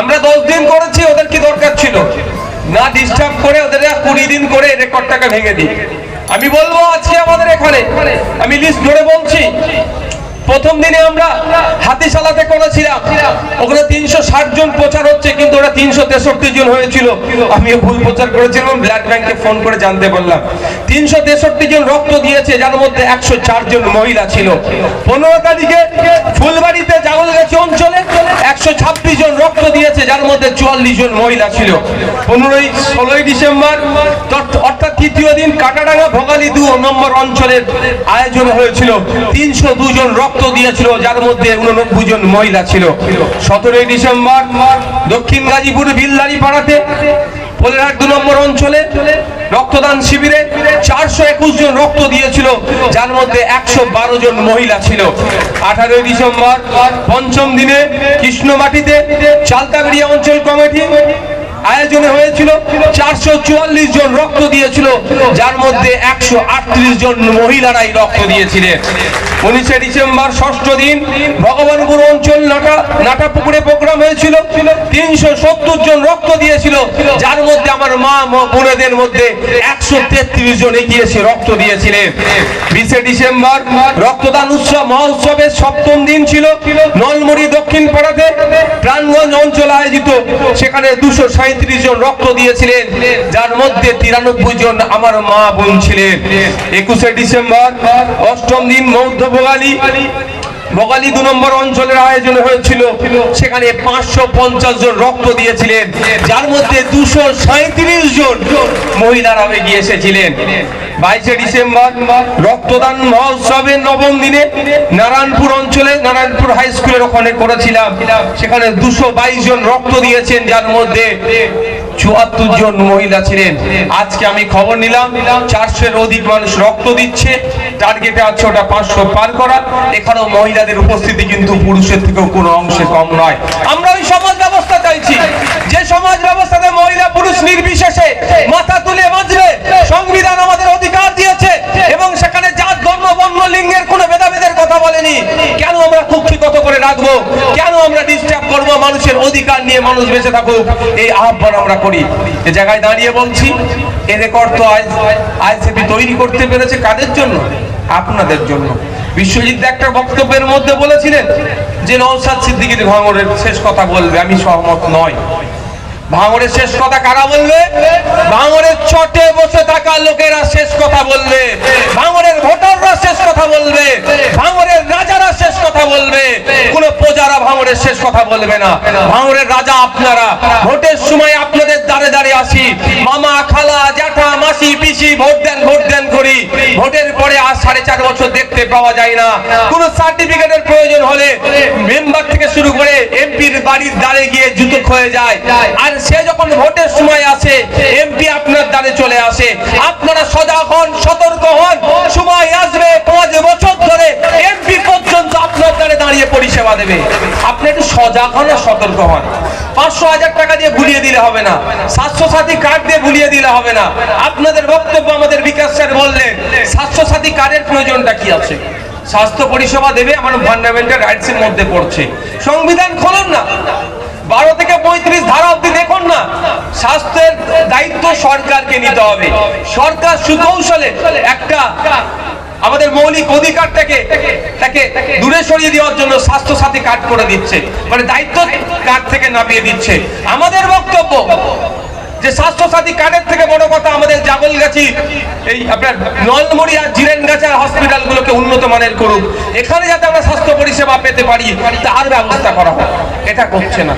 আমরা দশ দিন করেছি, ওদের কি দরকার ছিল? না ডিস্টার্ব করে ওদের কুড়ি দিন করে রেকর্ডটাকে ভেঙে দিই। আমি বলব আজকে আমাদের এখানে, আমি লিস্ট ধরে বলছি, প্রথম দিনে আমরা হাতিশালাতে করেছিলাম, ওখানে তিনশো ষাট জন প্রচার হচ্ছে, কিন্তু ওরা তিনশো তেষট্টি জন হয়েছিল। আমিও ভুল প্রচার করেছিলাম, ব্লাড ব্যাংকে ফোন করে জানতে বললাম তিনশো তেষট্টি জন রক্ত দিয়েছে, যার মধ্যে একশো চার জন মহিলা ছিল। পনেরো তারিখে ফুলবাড়িতে জাগলগাছি অঞ্চলে একশো ছাব্বিশ জন রক্ত দিয়েছে, যার মধ্যে চুয়াল্লিশ জন মহিলা ছিল। পনেরোই, ষোলোই ডিসেম্বর অর্থাৎ তৃতীয় দিন কাটাডাঙ্গা ভোগালী দু নম্বর অঞ্চলের আয়োজন হয়েছিল। তিনশো জন রক্ত দিয়েছিল, যার মধ্যে উননব্বই জন মহিলা ছিল। সতেরোই ডিসেম্বর, দক্ষিণ গাজীপুর বিলদারি পাড়াতে যার মধ্যে একশো আয়োজনে হয়েছিল, চারশো চুয়াল্লিশ জন রক্ত দিয়েছিল, যার মধ্যে একশো আটত্রিশ জন মহিলারাই রক্ত দিয়েছিলেন উনিশে ডিসেম্বর, ষষ্ঠ দিন ভগবানপুর অঞ্চল নাটা নাটা পুকুরে প্রোগ্রাম হয়েছিল, তিনশো সত্তর জন রক্ত দিয়েছিল, যার মা বোনেদের মধ্যে একশো তেত্রিশ জন এগিয়ে রক্ত দিয়েছিলেন বিশে ডিসেম্বর রক্তদান উৎসব, মহোৎসবের সপ্তম দিন ছিল। নলমুড়ি দক্ষিণ পাড়াতে প্রাণগঞ্জ অঞ্চল আয়োজিত, সেখানে দুশো সাঁত্রিশ জন রক্ত দিয়েছিলেন। যার মধ্যে তিরানব্বই জন আমার মা বোন ছিলেন। একুশে ডিসেম্বর অষ্টম দিন মধ্য ভোগালী বগালি দু নম্বর অঞ্চলের আয়োজন হয়েছিল। সেখানে পাঁচশো পঞ্চাশ জন রক্ত দিয়েছিলেন। যার মধ্যে দুশো সাঁত্রিশ জন মহিলারা এগিয়ে এসেছিলেন। বাইশে ডিসেম্বর রক্তদান মহোৎসবের নবম দিনে নারায়ণপুর অঞ্চলে, নারায়ণপুর হাই স্কুলের ওখানে করেছিলাম। সেখানে দুশো বাইশ জন রক্ত দিয়েছেন, যার মধ্যে চুয়াত্তর জন মহিলা ছিলেন। আজকে আমি খবর নিলাম, চারশোর অধিক মানুষ রক্ত দিচ্ছে। টার্গেটে আছে ওটা পাঁচশো পার করা এখানেও মহিলাদের উপস্থিতি কিন্তু পুরুষের থেকেও কোনো অংশে কম নয়। আমরা ওই সমাজ ব্যবস্থা চাইছি। যে সমাজ ব্যবস্থাতে মহিলা পুরুষ নির্বিশেষে মাথা তুলে বাঁচবে সংবিধান আমাদের অধিকার দিয়েছে এবং সেখানে জাত ধর্ম বর্ণ লিঙ্গের কোনো ভেদাভেদের কথা বলেনি কেন আমরা কুক্ষিগত করে রাখব কেন আমরা ডিস্টার্ব করব মানুষের অধিকার নিয়ে মানুষ বেঁচে থাকুক, এই আহ্বান আমরা করি। এ জায়গায় দাঁড়িয়ে বলছি, এ রেকর্ড তো আইসিপি তৈরি করতে পেরেছে কাদের জন্য? আপনাদের জন্য। বিশ্বজিৎ একটা বক্তব্যের মধ্যে বলেছিলেন যে নৌসাদ সিদ্দিকির ভাঙরের শেষ কথা বলবে, আমি সহমত নয় ভাঙরের শেষ কথা কারা বলবে? ভাঙরের চটে বসে থাকা লোকেরা শেষ কথা বলবে ভাঙরের ভোটাররা শেষ কথা বলবে ভাঙরের রাজারা শেষ কথা বলবে কোন প্রজারা ভাঙরের শেষ কথা বলবে না। ভাঙরের রাজা আপনারা, ভোটের সময় আপনাদের দাঁড়ে দাঁড়িয়ে আসি। মামা, খালা, জ্যাঠা, মাসি, পিসি, ভোট দেন ভোট দেন করি। ভোটের পরে আর সাড়ে চার বছর দেখতে পাওয়া যায় না। কোন সার্টিফিকেটের প্রয়োজন হলে মেম্বার থেকে শুরু করে এমপির বাড়ির দ্বারে গিয়ে জুতো ক্ষয়ে যায়। আর সে যখন ভোটের সময় আসে, এমপি আপনার দ্বারে চলে আসে। আপনারা সজাগ হন সতর্ক সজাগ হন সতর্ক হন। পাঁচশো হাজার টাকা দিয়ে ভুলিয়ে দিলে হবে না। স্বাস্থ্য সাথী কার্ড দিয়ে ভুলিয়ে দিলে হবে না। আপনাদের বক্তব্য আমাদের বিকাশ স্যার বললেন স্বাস্থ্য সাথী কার্ডের প্রয়োজনটা কি আছে? স্বাস্থ্য পরিষেবা দেবে, আমার ফান্ডামেন্টাল রাইটস এর মধ্যে পড়ছে। সংবিধান খোলন না। বারো থেকে পঁয়ত্রিশ ধারা অব্দি দেখুন না। স্বাস্থ্যের দায়িত্ব সরকারকে নিতে হবে। সরকার সুকৌশলে একটা আমাদের মৌলিক অধিকারটাকে তাকে দূরে সরিয়ে দেওয়ার জন্য স্বাস্থ্য সাথী কার্ড করে দিচ্ছে। মানে দায়িত্ব কার্ড থেকে নামিয়ে দিচ্ছে। আমাদের বক্তব্য যে স্বাস্থ্য সাথী কার্ডের থেকে বড় কথা আমাদের জাগলগাছি এই আপনার নলমুড়ি আর জিরেন গাছার হসপিটালগুলোকে উন্নত মানের করুক। এখানে যাতে আমরা স্বাস্থ্য পরিষেবা পেতে পারি, তার ব্যবস্থা করা হোক। এটা করছে না।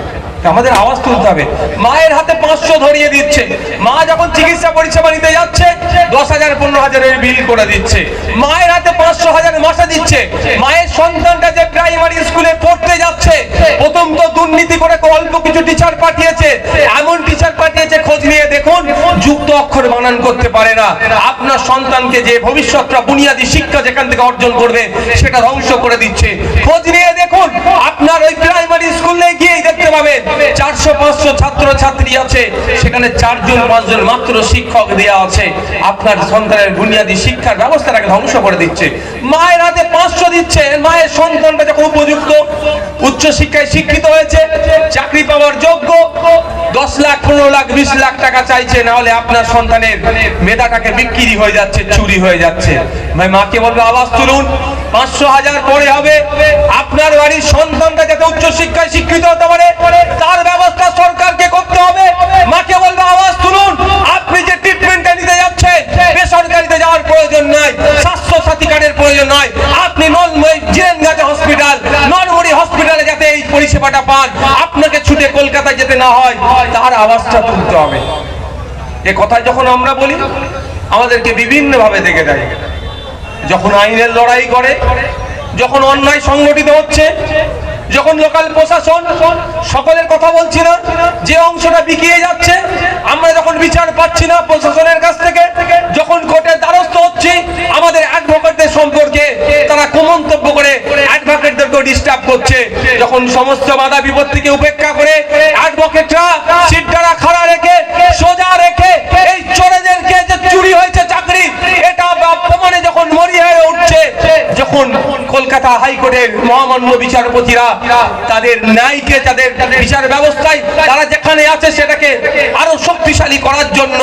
আমাদের আওয়াজ তুলতে হবে। মায়ের হাতে পাঁচশো ধরিয়ে দিচ্ছে। মা যখন চিকিৎসা পরিষেবা নিতে যাচ্ছে, দশ হাজার, পনেরো হাজারের বিল করে দিচ্ছে। মায়ের হাতে পাঁচশো হাজার মাসে দিচ্ছে। মায়ের সন্তানটা যে প্রাইমারি স্কুলে পড়তে যাচ্ছে, প্রথম তো দুর্নীতি করে অল্প কিছু টিচার পাঠিয়েছে এমন অক্ষর বানান করতে পারে না। আপনার সন্তানকে যে ভবিষ্যৎটা বুনিয়াদী শিক্ষা যেখান থেকে অর্জন করবে, সেটা ধ্বংস করে দিচ্ছে। খোঁজ নিয়ে দেখুন, আপনার ওই প্রাইমারি স্কুলে গিয়ে দেখতে পাবেন, চারশো, পাঁচশো ছাত্র ছাত্রী আছে, সেখানে চারজন, পাঁচজন মাত্র শিক্ষক দেওয়া আছে। আপনার সন্তানের বুনিয়াদী শিক্ষার ব্যবস্থাটাকে ধ্বংস করে দিচ্ছে। মায়ের হাতে পাঁচশো দিচ্ছে, মায়ের সন্তানটা যখন উপযুক্ত উচ্চ শিক্ষায় শিক্ষিত হয়েছে, চাকরি পাওয়ার যোগ্য দশ লাখ, পনেরো লাখ, বিশ লাখ টাকা চাইছে, না হলে আপনার সন্তানের মেধাটাকে বিক্রি হয়ে যাচ্ছে, চুরি হয়ে যাচ্ছে। ভাই, মাকে বলবে, আওয়াজ তুলুন, পাঁচশো হাজার পরে হবে। আপনার বাড়ির সন্তানটা যাতে উচ্চ শিক্ষায় শিক্ষিত হতে পারে, তার ব্যবস্থা সরকারকে করতে হবে। মাকে বলবে, আওয়াজ তুলুন, আপনি যে ট্রিটমেন্টটা নিতে যাচ্ছেন, বেসরকারিতে যাওয়ার প্রয়োজন নাই স্বাস্থ্য সাথী কার্ডের প্রয়োজন নয় আপনি নন জিরেনগাছা হসপিটাল নরমুড়ি হসপিটালে যাতে এই পরিষেবাটা পান। ছুটে কলকাতায় যেতে না হয়, তার আওয়াজটা তুলতে হবে। এ কথা যখন আমরা বলি, আমাদেরকে বিভিন্ন ভাবে দেখে দেয়। যখন আইনের লড়াই করে, যখন অন্যায় সংগঠিত হচ্ছে যখন লোকাল প্রশাসন সকলের কথা বলছি না যে অংশটা বিকিয়ে যাচ্ছে, আমরা যখন বিচার পাচ্ছি না প্রশাসনের কাছ থেকে, যখন কোর্টের দ্বারস্থ হচ্ছি, আমাদের অ্যাডভোকেটদের সম্পর্কে তারা কুমন্তব্য করে অ্যাডভোকেটদেরকে ডিস্টার্ব করছে। যখন সমস্ত বাধা বিপত্তিকে উপেক্ষা করে অ্যাডভোকেটরা সিটটা খাড়া রেখে সোজা রেখে এই চোরেদেরকে যে চুরি হয়েছে চাকরি এটা প্রমাণে যখন মরি হয়ে উঠছে যখন কলকাতা হাইকোর্টের মহামান্য বিচারপতিরা তাদের ন্যায়কে, তাদের বিচার ব্যবস্থায় তারা যেখানে আছে সেটাকে আরও শক্তিশালী করার জন্য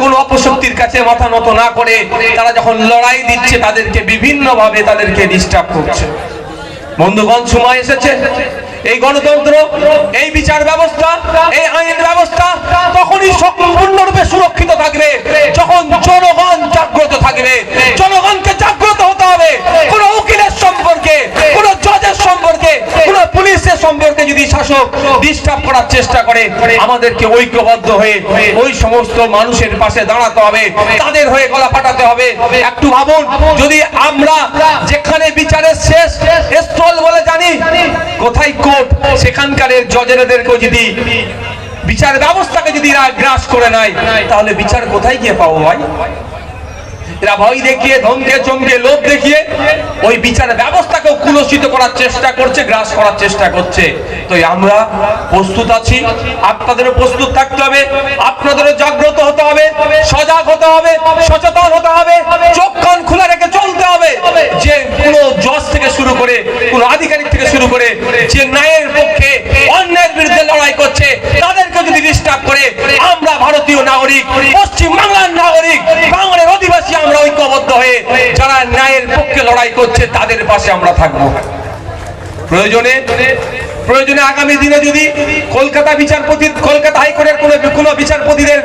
কোন অপশক্তির কাছে মাথা নত না করে তারা যখন লড়াই দিচ্ছে তাদেরকে বিভিন্ন ভাবে তাদেরকে ডিস্টার্ব করছে। বন্ধুগণ, সময় এসেছে। এই গণতন্ত্র, এই বিচার ব্যবস্থা, এই আইন ব্যবস্থা তখনই সম্পূর্ণরূপে সুরক্ষিত থাকবে। যখন জনগণ জাগ্রত থাকবে, জনগণকে জাগ্রত হতে হবে। কোন উকিলের কোন জজের সম্পর্কে কোন পুলিশের সম্পর্কে যদি শাসক ডিস্টার্ব করার চেষ্টা করে আমাদেরকে ঐক্যবদ্ধ হয়ে ওই সমস্ত মানুষের পাশে দাঁড়াতে হবে তাদের হয়ে গলা পাঠাতে হবে। একটু ভাবুন যদি আমরা যেখানে বিচারের শেষ স্থল বলে জানি কোথায় কোর্ট সেখানকার জজেরাদেরকেও যদি বিচার ব্যবস্থাকে যদি গ্রাস করে নেয় তাহলে বিচার কোথায় গিয়ে পাবো ভাই? এরা ভয় দেখিয়ে, ধমকে, চমকে, লোভ দেখিয়ে ওই বিচার ব্যবস্থাকেও কুলসিত করার চেষ্টা করছে, গ্রাস করার চেষ্টা করছে। তো আমরা প্রস্তুত আছি, আপনাদেরও প্রস্তুত থাকতে হবে, আপনাদেরও জাগ্রত হতে হবে, সজাগ হতে হবে, সচেতন হতে হবে, চোখ কান খোলা রেখে চলতে হবে। যে কোনো জজ থেকে শুরু করে, কোনো আধিকারিক থেকে শুরু করে, যে ন্যায়ের পক্ষে অন্যায়ের বিরুদ্ধে লড়াই করছে, তাদেরকে যদি ডিস্টার্ব করে, আমরা ভারতীয় নাগরিক পশ্চিম বাংলার নাগরিক বাংলার অধিবাসী আমরা ঐক্যবদ্ধ হয়ে যারা ন্যায়ের পক্ষে লড়াই করছে, তাদের পাশে আমরা থাকব। প্রয়োজনে প্রয়োজনে আগামী দিনে যদি কলকাতা বিচারপতি, কলকাতা হাইকোর্টের কোনো কোনো বিচারপতিদের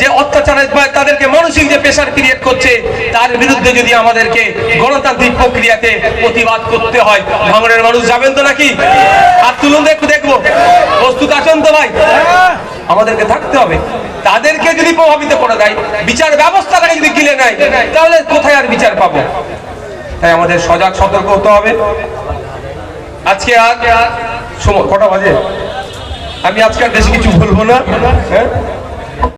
যে অত্যাচারের তাদেরকে মানসিক যে প্রেশার ক্রিয়েট করছে, তার বিরুদ্ধে যদি আমাদেরকে গণতান্ত্রিক প্রক্রিয়াতে প্রতিবাদ করতে হয় ভাঙড়ের মানুষ যাবেন তো নাকি? আর তুলুন একটু দেখব। প্রস্তুত আছেন তো ভাই? আমাদেরকে থাকতে হবে। তাদেরকে যদি প্রভাবিত করে দেয়, বিচার ব্যবস্থাটাকে যদি গিলে নেয়, তাহলে কোথায় আর বিচার পাবো? তাই আমাদের সজাগ সতর্ক হতে হবে। আজকে আর সময় কটা বাজে? আমি আজকে বেশি কিছু বলব না হ্যাঁ?